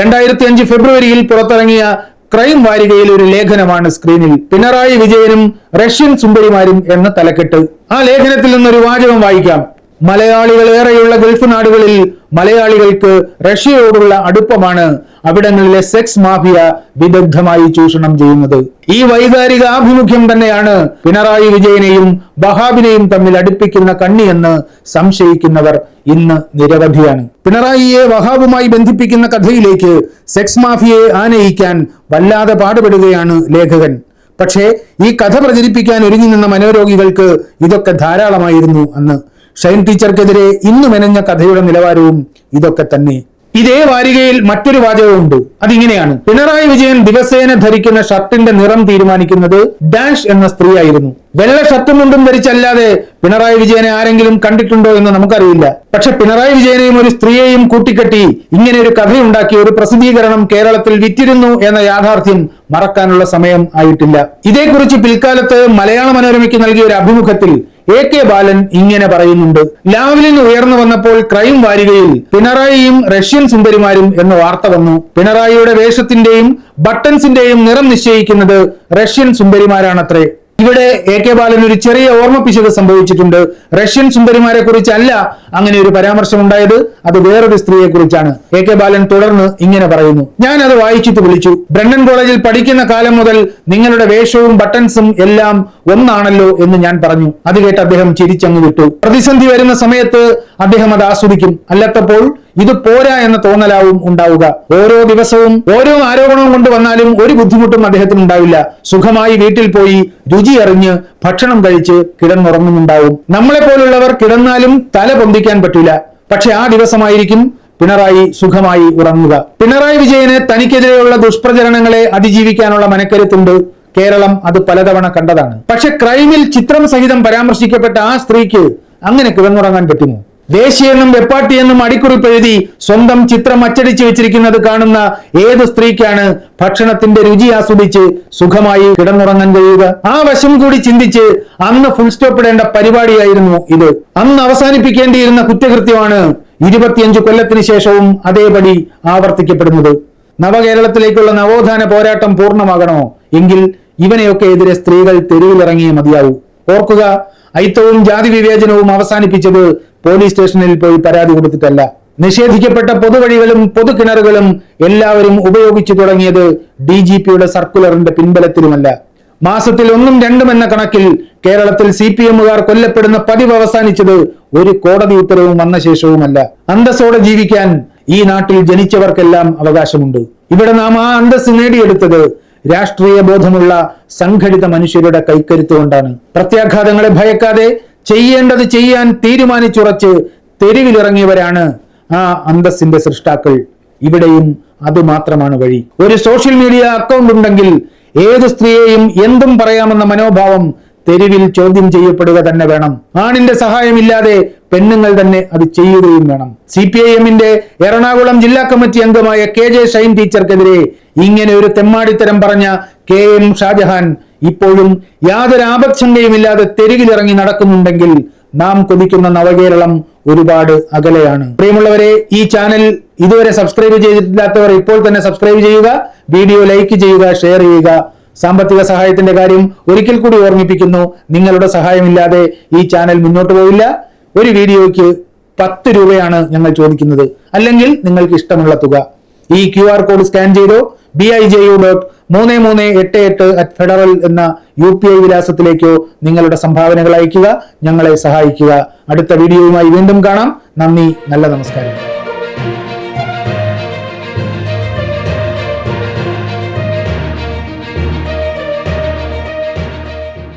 രണ്ടായിരത്തി അഞ്ച് ഫെബ്രുവരിയിൽ പുറത്തിറങ്ങിയ ക്രൈം വാരികയിൽ ഒരു ലേഖനമാണ് സ്ക്രീനിൽ. പിണറായി വിജയനും റഷ്യൻ സുന്ദരിമാരും എന്ന തലക്കെട്ട്. ആ ലേഖനത്തിൽ നിന്നൊരു വാചകം വായിക്കാം. മലയാളികൾ ഏറെയുള്ള ഗൾഫ് നാടുകളിൽ മലയാളികൾക്ക് റഷ്യയോടുള്ള അടുപ്പമാണ് അവിടങ്ങളിലെ സെക്സ് മാഫിയ വിദഗ്ധമായി ചൂഷണം ചെയ്യുന്നത്. ഈ വൈകാരിക ആഭിമുഖ്യം തന്നെയാണ് പിണറായി വിജയനെയും ബഹാബിനെയും തമ്മിൽ അടുപ്പിക്കുന്ന കണ്ണിയെന്ന് സംശയിക്കുന്നവർ ഇന്ന് നിരവധിയാണ്. പിണറായിയെ വഹാബുമായി ബന്ധിപ്പിക്കുന്ന കഥയിലേക്ക് സെക്സ് മാഫിയയെ ആനയിക്കാൻ വല്ലാതെ പാടുപെടുകയാണ് ലേഖകൻ. പക്ഷേ ഈ കഥ പ്രചരിപ്പിക്കാൻ ഒരുങ്ങി നിന്ന മനോരോഗികൾക്ക് ഇതൊക്കെ ധാരാളമായിരുന്നു അന്ന്. ഷൈൻ ടീച്ചർക്കെതിരെ ഇന്ന് മെനഞ്ഞ കഥയുടെ നിലവാരവും ഇതൊക്കെ തന്നെ. ഇതേ വാരികയിൽ മറ്റൊരു വാചകമുണ്ട് അതിങ്ങനെയാണ്. പിണറായി വിജയൻ ദിവസേന ധരിക്കുന്ന ഷർട്ടിന്റെ നിറം തീരുമാനിക്കുന്നത് ഡാഷ് എന്ന സ്ത്രീയായിരുന്നു. വെള്ള ഷർട്ടും മുണ്ടും ധരിച്ചല്ലാതെ പിണറായി വിജയനെ ആരെങ്കിലും കണ്ടിട്ടുണ്ടോ എന്ന് നമുക്കറിയില്ല. പക്ഷെ പിണറായി വിജയനെയും ഒരു സ്ത്രീയെയും കൂട്ടിക്കെട്ടി ഇങ്ങനെ ഒരു കഥയുണ്ടാക്കിയ ഒരു പ്രസിദ്ധീകരണം കേരളത്തിൽ വിറ്റിരുന്നു എന്ന യാഥാർത്ഥ്യം മറക്കാനുള്ള സമയം ആയിട്ടില്ല. ഇതേക്കുറിച്ച് പിൽക്കാലത്ത് മലയാള മനോരമയ്ക്ക് നൽകിയ ഒരു അഭിമുഖത്തിൽ എ കെ ബാലൻ ഇങ്ങനെ പറയുന്നുണ്ട്. ലാവലിൻ ഉയർന്നു വന്നപ്പോൾ ക്രൈം വാരികയിൽ പിണറായിയും റഷ്യൻ സുന്ദരിമാരും എന്ന വാർത്ത വന്നു. പിണറായിയുടെ വേഷത്തിന്റെയും ബട്ടൺസിന്റെയും നിറം നിശ്ചയിക്കുന്നത് റഷ്യൻ സുന്ദരിമാരാണത്രേ. ഇവിടെ എ കെ ബാലൻ ഒരു ചെറിയ ഓർമ്മപ്പിശക് സംഭവിച്ചിട്ടുണ്ട്. റഷ്യൻ സുന്ദരിമാരെ കുറിച്ചല്ല അങ്ങനെ ഒരു പരാമർശം ഉണ്ടായത് അത് വേറൊരു സ്ത്രീയെ കുറിച്ചാണ് എ കെ ബാലൻ തുടർന്ന് ഇങ്ങനെ പറയുന്നു. ഞാൻ അത് വായിച്ചിട്ട് വിളിച്ചു. ബ്രണ്ണൻ കോളേജിൽ പഠിക്കുന്ന കാലം മുതൽ നിങ്ങളുടെ വേഷവും ബട്ടൺസും എല്ലാം ഒന്നാണല്ലോ എന്ന് ഞാൻ പറഞ്ഞു. അത് കേട്ട് അദ്ദേഹം ചിരിച്ചങ്ങ് വിട്ടു. പ്രതിസന്ധി വരുന്ന സമയത്ത് അദ്ദേഹം അത് ആസ്വദിക്കും. അല്ലാത്തപ്പോൾ ഇത് പോരാ എന്ന തോന്നലാവും ഉണ്ടാവുക. ഓരോ ദിവസവും ഓരോ ആരോപണവും കൊണ്ട് വന്നാലും ഒരു ബുദ്ധിമുട്ടും അദ്ദേഹത്തിന് ഉണ്ടാവില്ല. സുഖമായി വീട്ടിൽ പോയി രുചി അറിഞ്ഞ് ഭക്ഷണം കഴിച്ച് കിടന്നുറങ്ങുന്നുണ്ടാവും. നമ്മളെ പോലുള്ളവർ കിടന്നാലും തല പൊന്തിക്കാൻ പറ്റില്ല പക്ഷെ ആ ദിവസമായിരിക്കും പിണറായി സുഖമായി ഉറങ്ങുക. പിണറായി വിജയന് തനിക്കെതിരെയുള്ള ദുഷ്പ്രചരണങ്ങളെ അതിജീവിക്കാനുള്ള മനക്കരുത്തുണ്ട്. കേരളം അത് പലതവണ കണ്ടതാണ്. പക്ഷെ ക്രൈമിൽ ചിത്രം സഹിതം പരാമർശിക്കപ്പെട്ട ആ സ്ത്രീക്ക് അങ്ങനെ കിടന്നുറങ്ങാൻ പറ്റുമോ? ദേശീയെന്നും വെപ്പാട്ടിയെന്നും അടിക്കുറിപ്പ് എഴുതി സ്വന്തം ചിത്രം അച്ചടിച്ചു വെച്ചിരിക്കുന്നത് കാണുന്ന ഏത് സ്ത്രീക്കാണ് ഭക്ഷണത്തിന്റെ രുചി ആസ്വദിച്ച് സുഖമായി കിടന്നുറങ്ങാൻ കഴിയുക? ആ വശം കൂടി ചിന്തിച്ച് അന്ന് ഫുൾ സ്റ്റോപ്പ് ഇടേണ്ട പരിപാടിയായിരുന്നു ഇത്. അന്ന് അവസാനിപ്പിക്കേണ്ടിയിരുന്ന കുറ്റകൃത്യമാണ് ഇരുപത്തിയഞ്ചു കൊല്ലത്തിന് ശേഷവും അതേപടി ആവർത്തിക്കപ്പെടുന്നത്. നവകേരളത്തിലേക്കുള്ള നവോത്ഥാന പോരാട്ടം പൂർണമാകണോ? എങ്കിൽ ഇവനെയൊക്കെ എതിരെ സ്ത്രീകൾ തെരുവിലിറങ്ങിയേ മതിയാവൂ. ഓർക്കുക ഐത്തവും ജാതി വിവേചനവും അവസാനിപ്പിച്ചത് പോലീസ് സ്റ്റേഷനിൽ പോയി പരാതി കൊടുത്തിട്ടല്ല. നിഷേധിക്കപ്പെട്ട പൊതുവഴികളും പൊതുകിണറുകളും എല്ലാവരും ഉപയോഗിച്ചു തുടങ്ങിയത് ഡി ജി പിയുടെ സർക്കുലറിന്റെ പിൻബലത്തിലുമല്ല. മാസത്തിൽ ഒന്നും രണ്ടും എന്ന കണക്കിൽ കേരളത്തിൽ സി പി എമ്മുകാർ കൊല്ലപ്പെടുന്ന പതിവ് അവസാനിച്ചത് ഒരു കോടതി ഉത്തരവും വന്ന ശേഷവുമല്ല. അന്തസ്സോടെ ജീവിക്കാൻ ഈ നാട്ടിൽ ജനിച്ചവർക്കെല്ലാം അവകാശമുണ്ട്. ഇവിടെ നാം ആ അന്തസ് നേടിയെടുത്തത് രാഷ്ട്രീയ ബോധമുള്ള സംഘടിത മനുഷ്യരുടെ കൈക്കരുത്ത് കൊണ്ടാണ്. പ്രത്യാഘാതങ്ങളെ ഭയക്കാതെ ചെയ്യേണ്ടത് ചെയ്യാൻ തീരുമാനിച്ചുറച്ച് തെരുവിലിറങ്ങിയവരാണ് ആ അന്തസ്സിന്റെ സൃഷ്ടാക്കൾ. ഇവിടെയും അത് മാത്രമാണ് വഴി. ഒരു സോഷ്യൽ മീഡിയ അക്കൗണ്ട് ഉണ്ടെങ്കിൽ ഏത് സ്ത്രീയെയും എന്തും പറയാമെന്ന മനോഭാവം തെരുവിൽ ചോദ്യം ചെയ്യപ്പെടുക തന്നെ വേണം. ആണിന്റെ സഹായമില്ലാതെ പെണ്ണുങ്ങൾ തന്നെ അത് ചെയ്യുകയും വേണം. സി പി ഐ എമ്മിന്റെ എറണാകുളം ജില്ലാ കമ്മിറ്റി അംഗമായ കെ ജെ ഷൈൻ ടീച്ചർക്കെതിരെ ഇങ്ങനെ ഒരു തെമ്മാടിത്തരം പറഞ്ഞ കെ എം ഷാജഹാൻ ഇപ്പോഴും യാതൊരു ആപത്ശങ്കയുമില്ലാതെ തെരുവിലിറങ്ങി നടക്കുന്നുണ്ടെങ്കിൽ നാം കൊതിക്കുന്ന നവകേരളം ഒരുപാട് അകലെയാണ്. പ്രിയമുള്ളവരെ ഈ ചാനൽ ഇതുവരെ സബ്സ്ക്രൈബ് ചെയ്തിട്ടില്ലാത്തവർ ഇപ്പോൾ തന്നെ സബ്സ്ക്രൈബ് ചെയ്യുക വീഡിയോ ലൈക്ക് ചെയ്യുക ഷെയർ ചെയ്യുക. സാമ്പത്തിക സഹായത്തിന്റെ കാര്യം ഒരിക്കൽ കൂടി ഓർമ്മിപ്പിക്കുന്നു. നിങ്ങളുടെ സഹായമില്ലാതെ ഈ ചാനൽ മുന്നോട്ട് പോവില്ല. ഒരു വീഡിയോയ്ക്ക് പത്ത് രൂപയാണ് ഞങ്ങൾ ചോദിക്കുന്നത്. അല്ലെങ്കിൽ നിങ്ങൾക്ക് ഇഷ്ടമുള്ള തുക. ഈ ക്യു ആർ കോഡ് സ്കാൻ ചെയ്തോ B I J U dot മൂന്ന് മൂന്ന് എട്ട് എട്ട് അറ്റ് ഫെഡറൽ എന്ന യു പി ഐ വിലാസത്തിലേക്കോ നിങ്ങളുടെ സംഭാവനകൾ അയയ്ക്കുക ഞങ്ങളെ സഹായിക്കുക. അടുത്ത വീഡിയോയുമായി വീണ്ടും കാണാം. നന്ദി നല്ല നമസ്കാരം.